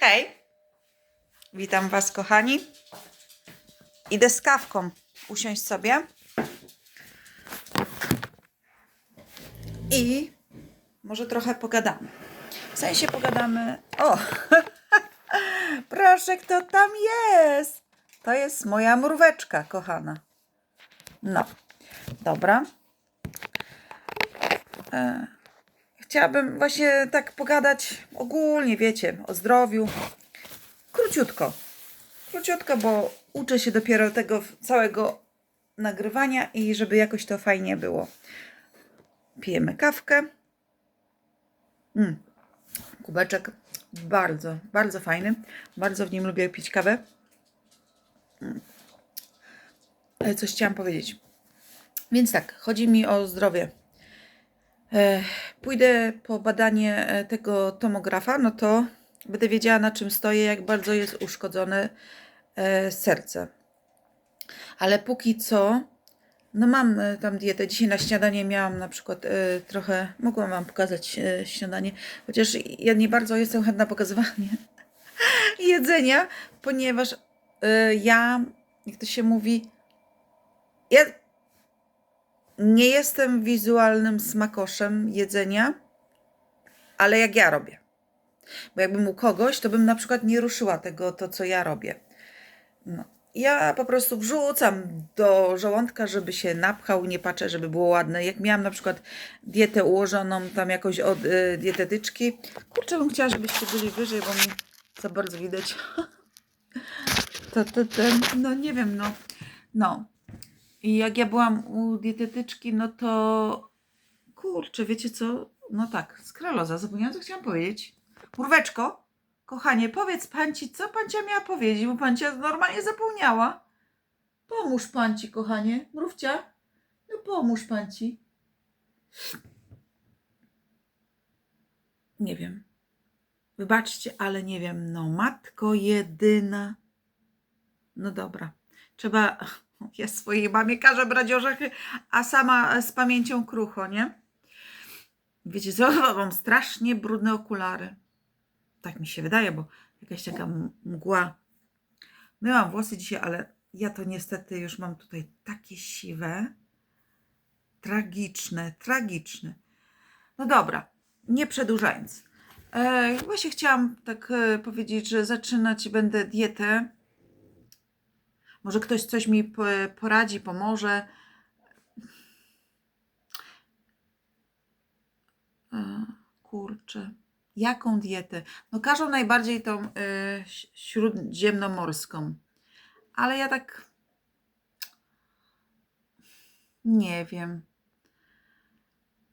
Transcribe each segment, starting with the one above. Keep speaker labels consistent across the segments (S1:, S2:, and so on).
S1: Hej, witam Was, kochani. Idę z kawką usiąść sobie. I może trochę pogadamy. W sensie pogadamy. O! Proszę, kto tam jest? To jest moja mróweczka, kochana. No, dobra. E, Chciałabym właśnie tak pogadać ogólnie, wiecie, o zdrowiu. Króciutko. Króciutko, bo uczę się dopiero tego całego nagrywania i żeby jakoś to fajnie było. Pijemy kawkę. Mm. Kubeczek bardzo, bardzo fajny. Bardzo w nim lubię pić kawę. Mm. Coś chciałam powiedzieć. Więc tak, chodzi mi o zdrowie. E, pójdę po badanie e, tego tomografa, no to będę wiedziała na czym stoję, jak bardzo jest uszkodzone e, serce. Ale póki co, no mam tam dietę. Dzisiaj na śniadanie miałam na przykład trochę, mogłam Wam pokazać śniadanie, chociaż ja nie bardzo jestem chętna pokazywanie jedzenia, ponieważ ja, jak to się mówi, ja nie jestem wizualnym smakoszem jedzenia, ale jak ja robię. Bo jakbym u kogoś, to bym na przykład nie ruszyła tego, to co ja robię. No. Ja po prostu wrzucam do żołądka, żeby się napchał, nie patrzę, żeby było ładne. Jak miałam na przykład dietę ułożoną tam jakoś od y, dietetyczki, kurczę bym chciała, żebyście byli wyżej, bo mi za bardzo widać. to, to, to, no nie wiem, no. No, i jak ja byłam u dietetyczki, no to kurczę, wiecie co? No tak, skraloza, zapomniałam, co chciałam powiedzieć. Murweczko, kochanie, powiedz panci, co pancia miała powiedzieć, bo pancia normalnie zapomniała. Pomóż panci, kochanie. Mrówcia, no pomóż panci. Nie wiem. Wybaczcie, ale nie wiem. No, matko jedyna. No dobra. Trzeba. Ja swojej mamie każę brać orzechy, a sama z pamięcią krucho, nie? Wiecie co? Mam strasznie brudne okulary. Tak mi się wydaje, bo jakaś taka mgła. Myłam włosy dzisiaj, ale ja to niestety już mam tutaj takie siwe. Tragiczne, tragiczne. No dobra, nie przedłużając. E, właśnie chciałam tak e, powiedzieć, że zaczynać będę dietę. Może ktoś coś mi po- poradzi, pomoże. E, Kurczę. Jaką dietę? No każą najbardziej tą y, śródziemnomorską. Ale ja tak nie wiem.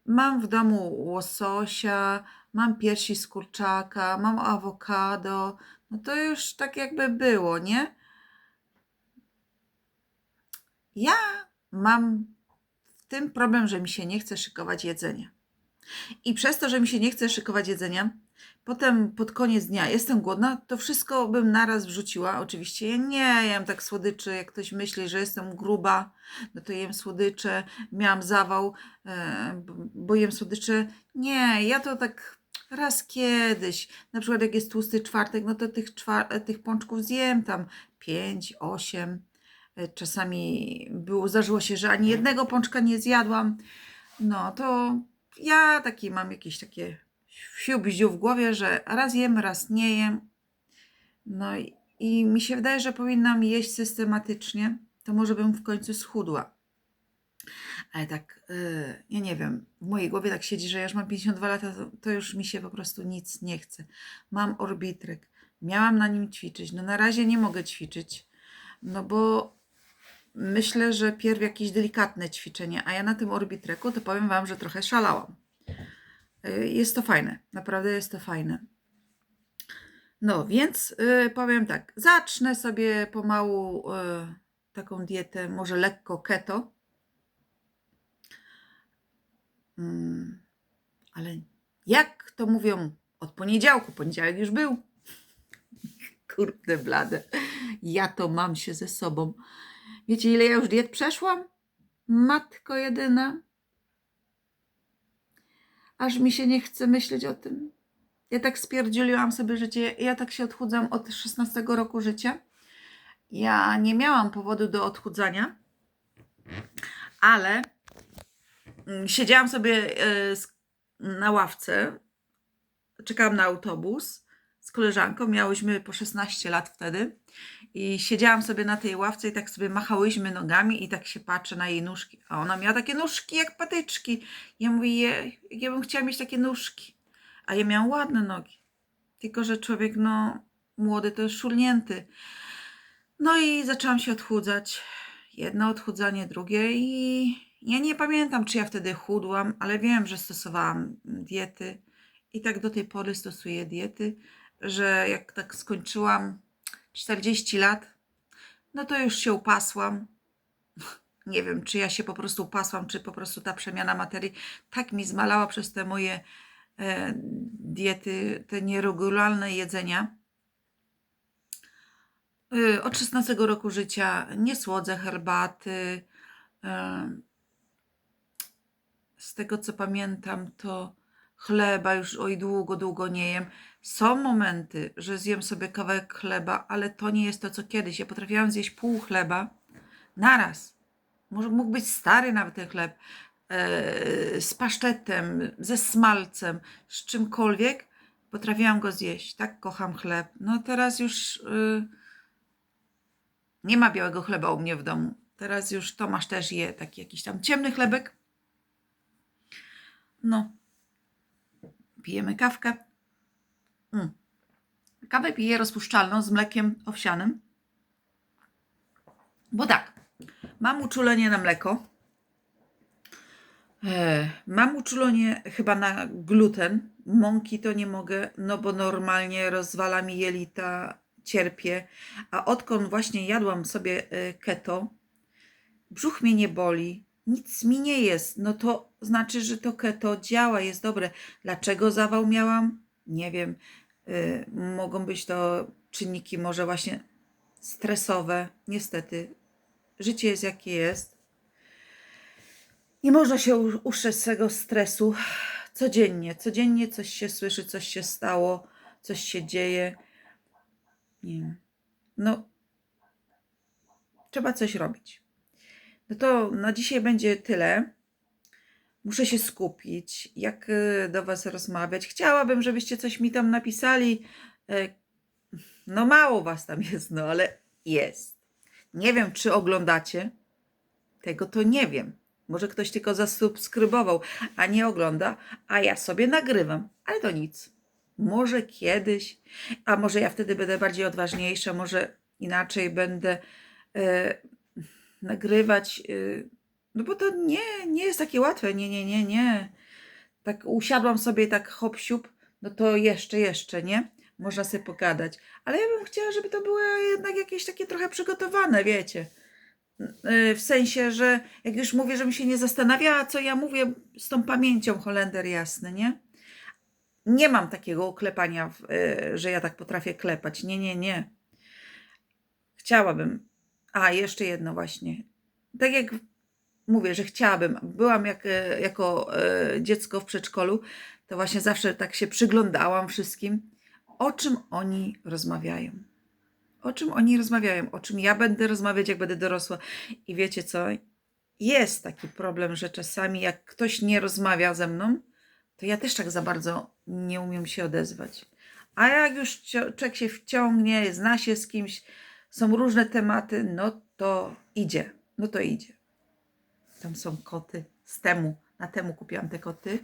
S1: Mam w domu łososia, mam piersi z kurczaka, mam awokado. No to już tak jakby było, nie? Ja mam w tym problem, że mi się nie chce szykować jedzenia. I przez to, że mi się nie chce szykować jedzenia, potem pod koniec dnia jestem głodna, to wszystko bym naraz wrzuciła. Oczywiście ja nie jem tak słodyczy, jak ktoś myśli, że jestem gruba, no to jem słodycze, miałam zawał, e, bo jem słodycze. Nie, ja to tak raz kiedyś, na przykład jak jest tłusty czwartek, no to tych, czwar- tych pączków zjem tam 5, 8 Czasami było, zdarzyło się, że ani jednego pączka nie zjadłam. No to ja taki mam jakieś takie wsiu bździu w głowie, że raz jem, raz nie jem. No i, i mi się wydaje, że powinnam jeść systematycznie, to może bym w końcu schudła. Ale tak, yy, ja nie wiem, w mojej głowie tak siedzi, że ja już mam 52 lata, to, to już mi się po prostu nic nie chce. Mam orbitrek, miałam na nim ćwiczyć, no na razie nie mogę ćwiczyć, no bo myślę, że pierw jakieś delikatne ćwiczenie, a ja na tym orbitreku to powiem Wam, że trochę szalałam. Y, Jest to fajne, naprawdę jest to fajne. No więc y, powiem tak, zacznę sobie pomału y, taką dietę, może lekko keto. Mm, ale jak to mówią, od poniedziałku, poniedziałek już był. Kurde blade, ja to mam się ze sobą. Wiecie, ile ja już diet przeszłam? Matko jedyna. Aż mi się nie chce myśleć o tym. Ja tak spierdzieliłam sobie życie. Ja tak się odchudzam od 16 roku życia. Ja nie miałam powodu do odchudzania, ale mm, siedziałam sobie e, na ławce, czekałam na autobus z koleżanką, miałyśmy po 16 lat wtedy i siedziałam sobie na tej ławce i tak sobie machałyśmy nogami i tak się patrzę na jej nóżki, a ona miała takie nóżki jak patyczki. Ja mówię, ja bym chciała mieć takie nóżki, a ja miałam ładne nogi, tylko że człowiek no młody to jest szulnięty. No i zaczęłam się odchudzać. Jedno odchudzanie, drugie i ja nie pamiętam, czy ja wtedy chudłam, ale wiem, że stosowałam diety i tak do tej pory stosuję diety, że jak tak skończyłam 40 lat, no to już się upasłam. Nie wiem, czy ja się po prostu upasłam, czy po prostu ta przemiana materii tak mi zmalała przez te moje e, diety, te nieregularne jedzenia. Y, Od 16 roku życia nie słodzę herbaty. em, Z tego co pamiętam, to chleba już oj długo, długo nie jem. Są momenty, że zjem sobie kawałek chleba, ale to nie jest to co kiedyś. Ja potrafiłam zjeść pół chleba naraz. Może mógł być stary nawet ten chleb. e, z pasztetem, ze smalcem, z czymkolwiek. Potrafiłam go zjeść. Tak kocham chleb. No teraz już. y, nie ma białego chleba u mnie w domu. Teraz już Tomasz też je taki jakiś tam ciemny chlebek. No. Pijemy kawkę. Mm. Kawę piję rozpuszczalną z mlekiem owsianym. Bo tak, mam uczulenie na mleko. E, Mam uczulenie chyba na gluten. Mąki to nie mogę, no bo normalnie rozwala mi jelita, cierpię. A odkąd właśnie jadłam sobie e, keto, brzuch mnie nie boli, nic mi nie jest. No to znaczy, że to keto działa, jest dobre. Dlaczego zawał miałam? Nie wiem. E, Mogą być to czynniki może właśnie stresowe. Niestety, życie jest jakie jest. Nie można się u- ustrzec z tego stresu codziennie. Codziennie coś się słyszy, coś się stało, coś się dzieje. Nie wiem. No, trzeba coś robić. No to na dzisiaj będzie tyle. Muszę się skupić, jak y, do Was rozmawiać. Chciałabym, żebyście coś mi tam napisali. E, No, mało Was tam jest, no ale jest. Nie wiem, czy oglądacie. Tego to nie wiem. Może ktoś tylko zasubskrybował, a nie ogląda, a ja sobie nagrywam, ale to nic. Może kiedyś, a może ja wtedy będę bardziej odważniejsza, może inaczej będę e, nagrywać. E, no bo to nie, nie jest takie łatwe. Nie, nie, nie, nie. Tak usiadłam sobie tak hop siup, no to jeszcze, jeszcze, nie? Można sobie pogadać. Ale ja bym chciała, żeby to było jednak jakieś takie trochę przygotowane, wiecie. Y, W sensie, że jak już mówię, żebym się nie zastanawiała, co ja mówię z tą pamięcią, Holender jasny, nie? Nie mam takiego klepania, w- y, że ja tak potrafię klepać. Nie, nie, nie. Chciałabym. A, jeszcze jedno właśnie. Tak jak mówię, że chciałabym. Byłam jak, e, jako e, dziecko w przedszkolu, to właśnie zawsze tak się przyglądałam wszystkim, o czym oni rozmawiają. O czym oni rozmawiają, o czym ja będę rozmawiać, jak będę dorosła. I wiecie co? Jest taki problem, że czasami jak ktoś nie rozmawia ze mną, to ja też tak za bardzo nie umiem się odezwać. A jak już człowiek się wciągnie, zna się z kimś, są różne tematy, no to idzie. No to idzie. Tam są koty. Z temu, na temu kupiłam te koty.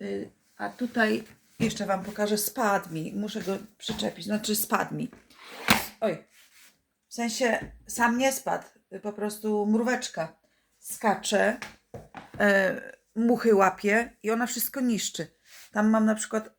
S1: Y, A tutaj jeszcze Wam pokażę, spadł mi. Muszę go przyczepić. Znaczy spadł mi. Oj. W sensie sam nie spadł. y, Po prostu mróweczka skacze, e, muchy łapie i ona wszystko niszczy. Tam mam na przykład